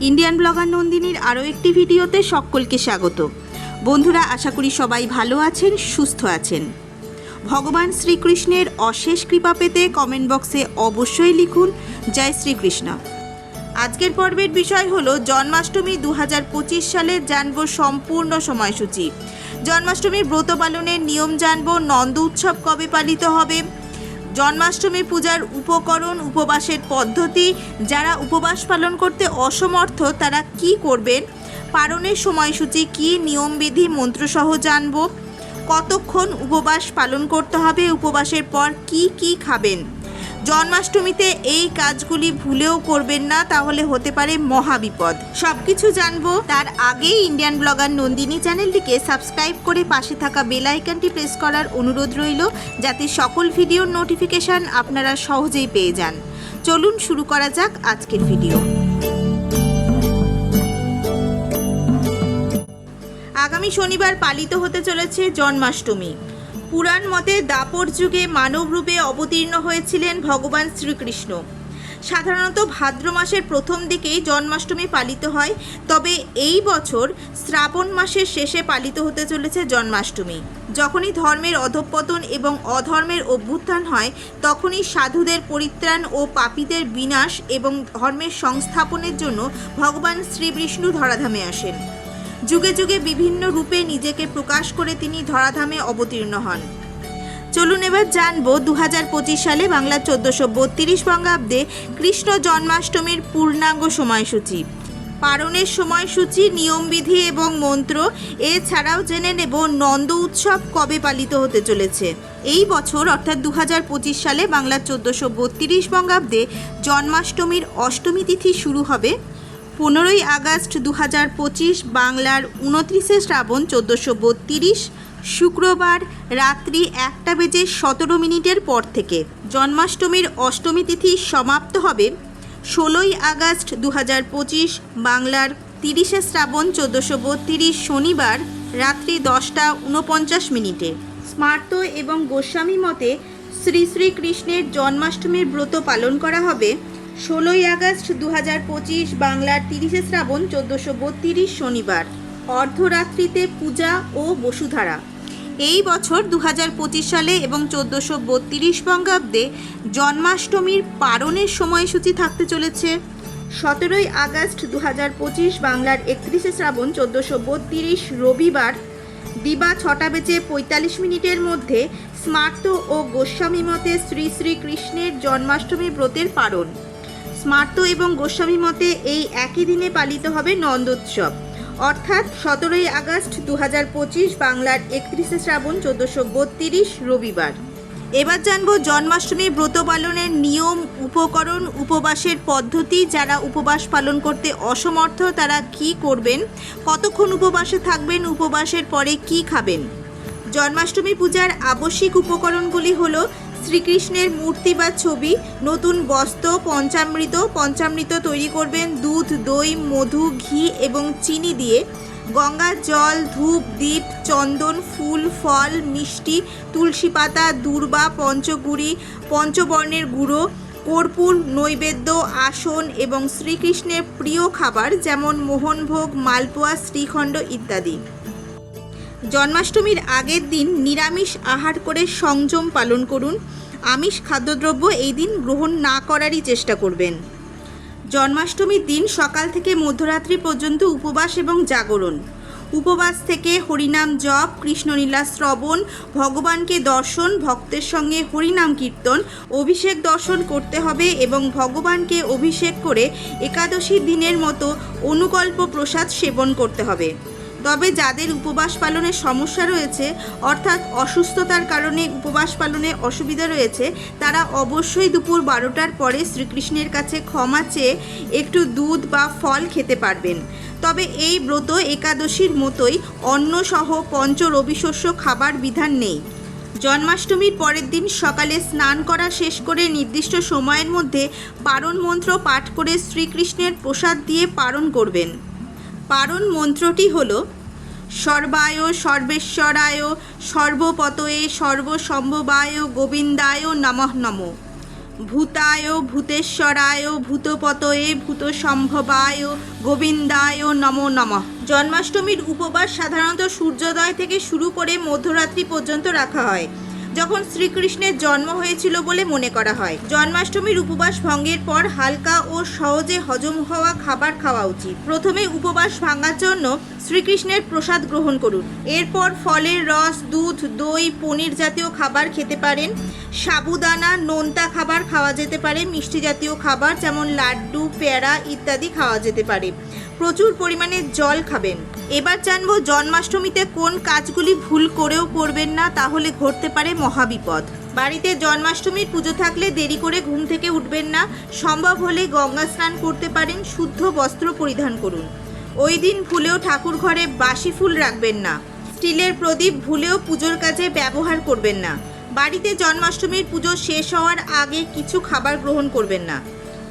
Indian blogger নন্দিনীর আরও একটি ভিডিওতে সকলকে স্বাগত। বন্ধুরা, আশা করি সবাই ভালো আছেন, সুস্থ আছেন। ভগবান শ্রীকৃষ্ণের অশেষ কৃপা পেতে কমেন্ট বক্সে অবশ্যই লিখুন, জয় শ্রীকৃষ্ণ। আজকের পর্বের বিষয় হলো, জন্মাষ্টমী দু হাজার পঁচিশ সালে জানব সম্পূর্ণ সময়সূচি। জন্মাষ্টমীর ব্রত পালনের নিয়ম জানব, নন্দ উৎসব কবে পালিত হবে জন্মাষ্টমী পূজার উপকরণ, উপবাসের পদ্ধতি, যারা উপবাস পালন করতে অসমর্থ, তারা কি করবেন? পালনের সময়সূচি কি? নিয়মবিধি মন্ত্রসহ জানব। কতক্ষণ উপবাস পালন করতে হবে? উপবাসের পর কি কি খাবেন? জন্মাষ্টমীতে এই কাজগুলি ভুলেও করবেন না, তাহলে হতে পারে মহাবিপদ। সব কিছু জানব তার আগেই ইন্ডিয়ান ব্লগার নন্দিনী চ্যানেলটিকে সাবস্ক্রাইব করে পাশে থাকা বেল আইকনটি প্রেস করার অনুরোধ রইল, যাতে সকল ভিডিওর নোটিফিকেশন আপনারা সহজেই পেয়ে যান। চলুন শুরু করা যাক আজকের ভিডিও। আগামী শনিবার পালিত হতে চলেছে জন্মাষ্টমী। পুরাণ মতে দাপর যুগে মানব রূপে অবতীর্ণ হয়েছিলেন ভগবান শ্রীকৃষ্ণ। সাধারণত ভাদ্র মাসের প্রথম দিকেই জন্মাষ্টমী পালিত হয়, তবে এই বছর শ্রাবণ মাসের শেষে পালিত হতে চলেছে জন্মাষ্টমী। যখনই ধর্মের অধঃপতন এবং অধর্মের অভ্যুত্থান হয়, তখনই সাধুদের পরিত্রাণ ও পাপীদের বিনাশ এবং ধর্মের সংস্থাপনের জন্য ভগবান শ্রীবিষ্ণু ধরাধামে আসেন। যুগে যুগে বিভিন্ন রূপে নিজেকে প্রকাশ করে তিনি ধরাধামে অবতীর্ণ হন। চলুন এবার জানব দু হাজার পঁচিশ সালে বাংলা চোদ্দোশো বত্রিশ বঙ্গাব্দে কৃষ্ণ জন্মাষ্টমীর পূর্ণাঙ্গ সময়সূচি। পারণের সময়সূচি, নিয়মবিধি এবং মন্ত্র এছাড়াও জেনে নেব নন্দ উৎসব কবে পালিত হতে চলেছে। এই বছর, অর্থাৎ দু হাজার পঁচিশ সালে বাংলা চোদ্দোশো বত্রিশ বঙ্গাব্দে জন্মাষ্টমীর অষ্টমী তিথি শুরু হবে। পনেরোই আগস্ট দু হাজার পঁচিশ বাংলার উনত্রিশে শ্রাবণ চোদ্দোশো বত্রিশ, শুক্রবার রাত্রি একটা বেজে সতেরো মিনিটের পর থেকে জন্মাষ্টমীর অষ্টমী তিথি সমাপ্ত হবে ষোলোই আগস্ট দু হাজার পঁচিশ বাংলার তিরিশে শ্রাবণ চোদ্দোশো বত্রিশ শনিবার রাত্রি দশটা উনপঞ্চাশ মিনিটে। স্মার্ত এবং গোস্বামী মতে শ্রী শ্রীকৃষ্ণের জন্মাষ্টমীর ব্রত পালন করা হবে ষোলোই আগস্ট দু হাজার পঁচিশ বাংলার তিরিশে শ্রাবণ চোদ্দোশো বত্রিশ শনিবার, অর্ধরাত্রিতে পূজা ও বসুধারা। এই বছর দু হাজার পঁচিশ সালে এবং চোদ্দোশো বত্রিশ বঙ্গাব্দে জন্মাষ্টমীর পারণের সময়সূচি থাকতে চলেছে। সতেরোই আগস্ট দু হাজার পঁচিশ বাংলার একত্রিশে শ্রাবণ চোদ্দোশো বত্রিশ রবিবার, দিবা ছটা বেজে পঁয়তাল্লিশ মিনিটের মধ্যে স্মার্ত ও গোস্বামী মতে শ্রী শ্রীকৃষ্ণের জন্মাষ্টমী ব্রতের পারণ। স্মার্ত এবং গোস্বামী মতে এই একই দিনে পালিত হবে নন্দোৎসব। অর্থাৎ সতেরোই আগস্ট দু পঁচিশ বাংলার একত্রিশে শ্রাবণ চোদ্দোশো বত্রিশ রবিবার। এবার জানব জন্মাষ্টমী ব্রত পালনের নিয়ম, উপকরণ, উপবাসের পদ্ধতি, যারা উপবাস পালন করতে অসমর্থ তারা কি করবেন, কতক্ষণ উপবাসে থাকবেন, উপবাসের পরে কি খাবেন? জন্মাষ্টমী পূজার আবশ্যিক উপকরণগুলি হলো শ্রীকৃষ্ণের মূর্তি বা ছবি, নতুন বস্ত্র, পঞ্চামৃত পঞ্চামৃত তৈরি করবেন, দুধ, দই, মধু, ঘি এবং চিনি দিয়ে। গঙ্গার জল, ধূপ দ্বীপ চন্দন, ফুল, ফল, মিষ্টি, তুলসী পাতা, দূর্বা পঞ্চগুড়ি পঞ্চবর্ণের গুঁড়ো, কর্পূর, নৈবেদ্য, আসন এবং শ্রীকৃষ্ণের প্রিয় খাবার যেমন মোহনভোগ, মালপোয়া, শ্রীখণ্ড ইত্যাদি। জন্মাষ্টমীর আগের দিন নিরামিষ আহার করে সংযম পালন করুন। আমিষ খাদ্যদ্রব্য এই দিন গ্রহণ না করারই চেষ্টা করবেন। জন্মাষ্টমীর দিন সকাল থেকে মধ্যরাত্রি পর্যন্ত উপবাস এবং জাগরণ। উপবাস থেকে হরিনাম জপ, কৃষ্ণলীলা শ্রবণ, ভগবানকে দর্শন, ভক্তের সঙ্গে হরিনাম কীর্তন, অভিষেক দর্শন করতে হবে এবং ভগবানকে অভিষেক করে একাদশী দিনের মতো অনুকল্প প্রসাদ সেবন করতে হবে। তবে যাদের উপবাস পালনে সমস্যা রয়েছে, অর্থাৎ অসুস্থতার কারণে উপবাস পালনে অসুবিধা রয়েছে, তারা অবশ্যই দুপুর বারোটার পরে শ্রীকৃষ্ণের কাছে ক্ষমা চেয়ে একটু দুধ বা ফল খেতে পারবেন। তবে এই ব্রত একাদশীর মতোই অন্নসহ পঞ্চ রবিশস্য খাবার বিধান নেই। জন্মাষ্টমীর পরের দিন সকালে স্নান করা শেষ করে নির্দিষ্ট সময়ের মধ্যে পারণ মন্ত্র পাঠ করে শ্রীকৃষ্ণের প্রসাদ দিয়ে পারণ করবেন। পারণ মন্ত্রটি হল, সর্বায় সর্বেশ্বরায় সর্বপতয়ে সর্বসম্ভবায় গোবিন্দায় নমঃ নম। ভূতায় ভূতেশ্বরায় ভূতপতয়ে ভূত সম্ভবায় গোবিন্দায় নমো নমঃ। জন্মাষ্টমীর উপবাস সাধারণত সূর্যোদয় থেকে শুরু করে মধ্যরাত্রি পর্যন্ত রাখা হয়। যখন শ্রীকৃষ্ণের জন্ম হয়েছিল বলে মনে করা হয়। জন্মাষ্টমীর উপবাস ভঙ্গের পর হালকা ও সহজে হজম হওয়া খাবার খাওয়া উচিত। প্রথমে উপবাস ভাঙার জন্য শ্রীকৃষ্ণের প্রসাদ গ্রহণ করুন। এরপর ফলের রস, দুধ, দই, পনির জাতীয় খাবার খেতে পারেন। সাবুদানা, নোনতা খাবার খাওয়া যেতে পারে। মিষ্টি জাতীয় খাবার যেমন লাড্ডু, পেয়ারা ইত্যাদি খাওয়া যেতে পারে। প্রচুর পরিমাণে জল খাবেন। এবার জানব জন্মাষ্টমীতে কোন কাজগুলি ভুল করেও করবেন না, তাহলে ঘটতে পারে মহাবিপদ। বাড়িতে জন্মাষ্টমীর পুজো থাকলে দেরি করে ঘুম থেকে উঠবেন না, সম্ভব হলে গঙ্গা স্নান করতে পারেন, শুদ্ধ বস্ত্র পরিধান করুন। ওই দিন ভুলেও ঠাকুর ঘরে বাসি ফুল রাখবেন না, স্টিলের প্রদীপ ভুলেও পুজোর কাজে ব্যবহার করবেন না। বাড়িতে জন্মাষ্টমীর পুজো শেষ হওয়ার আগে কিছু খাবার গ্রহণ করবেন না।